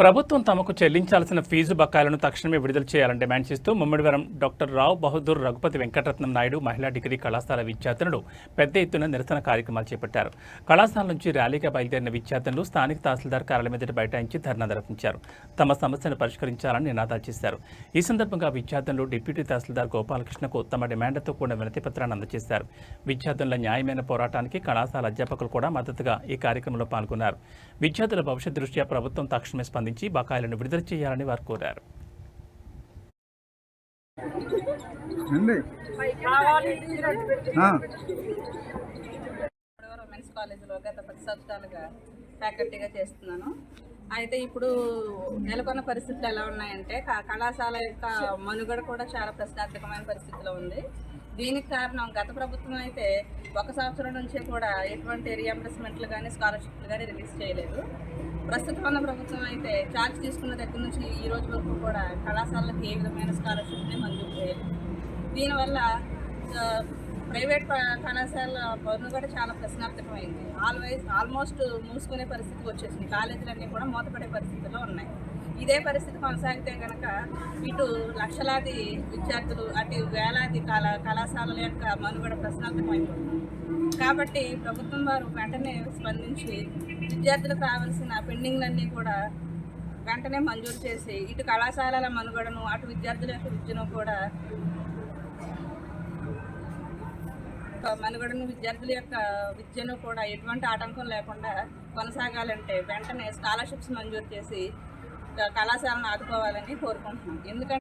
ప్రభుత్వం తమకు చెల్లించాల్సిన ఫీజు బకాయిలను తక్షణమే విడుదల చేయాలని డిమాండ్ చేస్తూ ముమ్మడివరం డాక్టర్ రావు బహదూర్ రఘుపతి వెంకటరత్నం నాయుడు మహిళా డిగ్రీ కళాశాల విద్యార్థులు పెద్ద ఎత్తున నిరసన కార్యక్రమాలు చేపట్టారు. కళాశాల నుంచి ర్యాలీగా బయలుదేరిన విద్యార్థులు స్థానిక తహసీల్దార్ కార్యాలయం ఎదుట బైఠాయించి ధర్నా నిర్వహించారు. తమ సమస్యను పరిష్కరించాలని నినాదాలు చేశారు. ఈ సందర్భంగా విద్యార్థులు డిప్యూటీ తహసీల్దార్ గోపాలకృష్ణకు తమ డిమాండ్లతో కూడిన వినతి పత్రాన్ని అందజేశారు. విద్యార్థుల న్యాయమైన పోరాటానికి కళాశాల అధ్యాపకులు కూడా మద్దతుగా ఈ కార్యక్రమంలో పాల్గొన్నారు. విద్యార్థుల భవిష్యత్ దృష్ట్యా ప్రభుత్వం తక్షణమే స్పందించి బకాయిలను విడుదల చేయాలని వారు కోరారు. కాలేజీలో గత పది సంవత్సరాలుగా ఫ్యాకల్టీగా చేస్తున్నాను. అయితే ఇప్పుడు నెలకొన్న పరిస్థితులు ఎలా ఉన్నాయంటే క- కళాశాల యొక్క మనుగడ కూడా చాలా ప్రశ్నార్థకమైన పరిస్థితిలో ఉంది. దీనికి కారణం గత ప్రభుత్వం అయితే ఒక సంవత్సరం నుంచే కూడా ఎటువంటి రియంబర్స్మెంట్లు కానీ స్కాలర్షిప్లు కానీ రిలీజ్ చేయలేదు. ప్రస్తుతం ఉన్న ప్రభుత్వం అయితే ఛార్జ్ తీసుకున్న దగ్గర నుంచి ఈ రోజు వరకు కూడా కళాశాలలకు ఏ విధమైన స్కాలర్షిప్ని మంజూరు చేయలేదు. దీనివల్ల ప్రైవేట్ ప- కళాశాల పనులు కూడా చాలా ప్రశ్నార్థకమైంది. ఆల్వేస్ ఆల్మోస్ట్ మూసుకునే పరిస్థితి వచ్చేసింది. కాలేజీలన్నీ కూడా మూతపడే పరిస్థితిలో ఉన్నాయి. ఇదే పరిస్థితి కొనసాగితే కనుక ఇటు లక్షలాది విద్యార్థులు అటు వేలాది కళా కళాశాలల యొక్క మనుగడ ప్రశ్నార్థకమైపోతుంది. కాబట్టి ప్రభుత్వం వారు వెంటనే స్పందించి విద్యార్థులకు కావాల్సిన పెండింగ్లన్నీ కూడా వెంటనే మంజూరు చేసి ఇటు కళాశాలల మనుగడను అటు విద్యార్థుల యొక్క విద్యను కూడా మనుగడను విద్యార్థుల యొక్క విద్యను కూడా ఎటువంటి ఆటంకం లేకుండా కొనసాగాలంటే వెంటనే స్కాలర్షిప్స్ మంజూరు చేసి కళాశాలను ఆదుకోవాలని కోరుకుంటున్నాం. ఎందుకంటే